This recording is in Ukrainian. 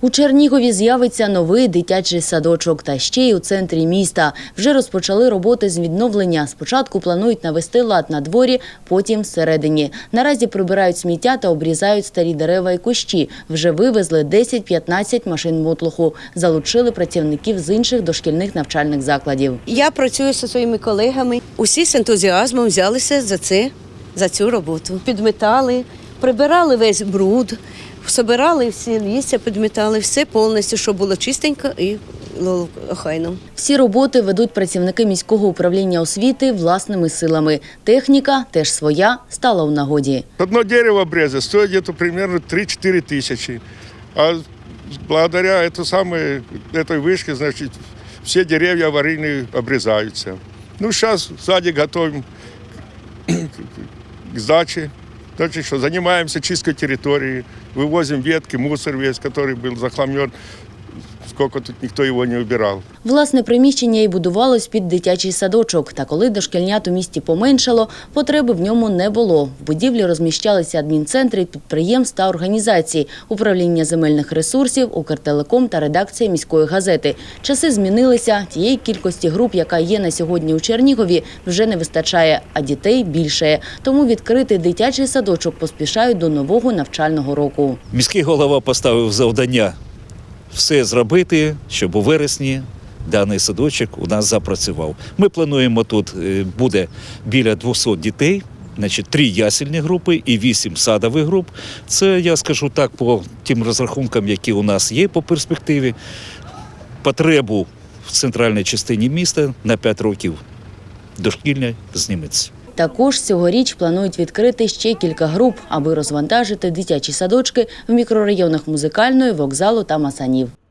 У Чернігові з'явиться новий дитячий садочок, та ще й у центрі міста. Вже розпочали роботи з відновлення. Спочатку планують навести лад на дворі, потім всередині. Наразі прибирають сміття та обрізають старі дерева і кущі. Вже вивезли 10-15 машин мотлуху. Залучили працівників з інших дошкільних навчальних закладів. Я працюю зі своїми колегами. Усі з ентузіазмом взялися за це, за цю роботу. Підметали, прибирали весь бруд, собирали всі лістя, підметали все повністю, щоб було чистенько і було охайно. Всі роботи ведуть працівники міського управління освіти власними силами. Техніка теж своя стала у нагоді. Одно дерево обрезать стоит где-то примерно 3-4 тысячи. А благодаря этой самой, этой вышке, значит, все деревья аварийные обрезаются. Ну, сейчас садик готовим к сдаче. Значит, что занимаемся чисткой территории, вывозим ветки, мусор весь, который был захламлен, сколько тут никто его не убирал. Власне приміщення і будувалось під дитячий садочок. Та коли дошкільнят у місті поменшало, потреби в ньому не було. В будівлі розміщалися адмінцентри підприємств та організацій, управління земельних ресурсів, Укртелеком та редакція міської газети. Часи змінилися. Тієї кількості груп, яка є на сьогодні у Чернігові, вже не вистачає, а дітей більше. Тому відкрити дитячий садочок поспішають до нового навчального року. Міський голова поставив завдання все зробити, щоб у вересні даний садочок у нас запрацював. Ми плануємо тут е, буде біля 200 дітей. Значить, три ясельні групи і вісім садових груп. Це я скажу так по тим розрахункам, які у нас є по перспективі. Потребу в центральній частині міста на 5 років дошкільня зніметься. Також цьогоріч планують відкрити ще кілька груп, аби розвантажити дитячі садочки в мікрорайонах музикальної, вокзалу та масанів.